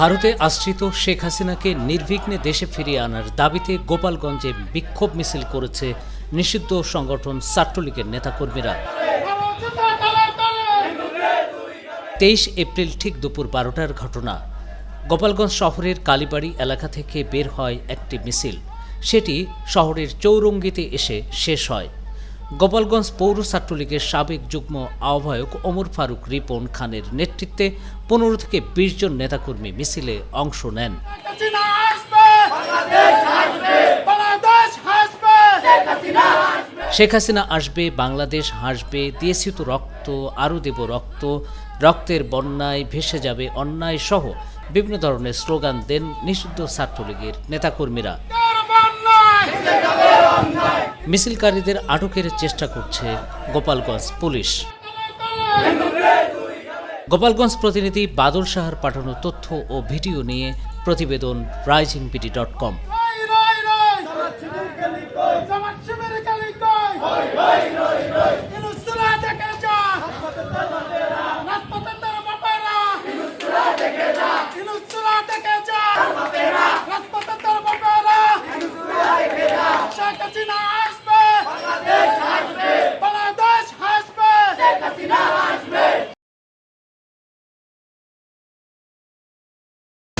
ভারতে আশ্রিত শেখ হাসিনাকে নির্বিঘ্নে দেশে ফিরিয়ে আনার দাবিতে গোপালগঞ্জে বিক্ষোভ মিছিল করেছে নিষিদ্ধ সংগঠন ছাত্রলীগের নেতাকর্মীরা। তেইশ এপ্রিল ঠিক দুপুর বারোটার ঘটনা। গোপালগঞ্জ শহরের কালীবাড়ি এলাকা থেকে বের হয় একটি মিছিল। সেটি শহরের চৌরঙ্গিতে এসে শেষ হয়। গোপালগঞ্জ পৌর ছাত্রলীগের সাবেক যুগ্ম আহ্বায়ক ওমর ফারুক রিপন খানের নেতৃত্বে পনেরো থেকে বিশ জন নেতাকর্মী মিছিলে অংশ নেন। শেখ হাসিনা আসবে। বাংলাদেশ হাসবে দিয়েছি তো রক্ত আরও দেব রক্ত রক্তের বন্যায় ভেসে যাবে অন্যায় সহ বিভিন্ন ধরনের স্লোগান দেন নিষিদ্ধ ছাত্রলীগের নেতাকর্মীরা। মিছিলকারীদের আটকের চেষ্টা করছে গোপালগঞ্জ পুলিশ। গোপালগঞ্জ প্রতিনিধি বাদল সাহার পাঠানো তথ্য ও ভিডিও নিয়ে প্রতিবেদন rising BD dot com.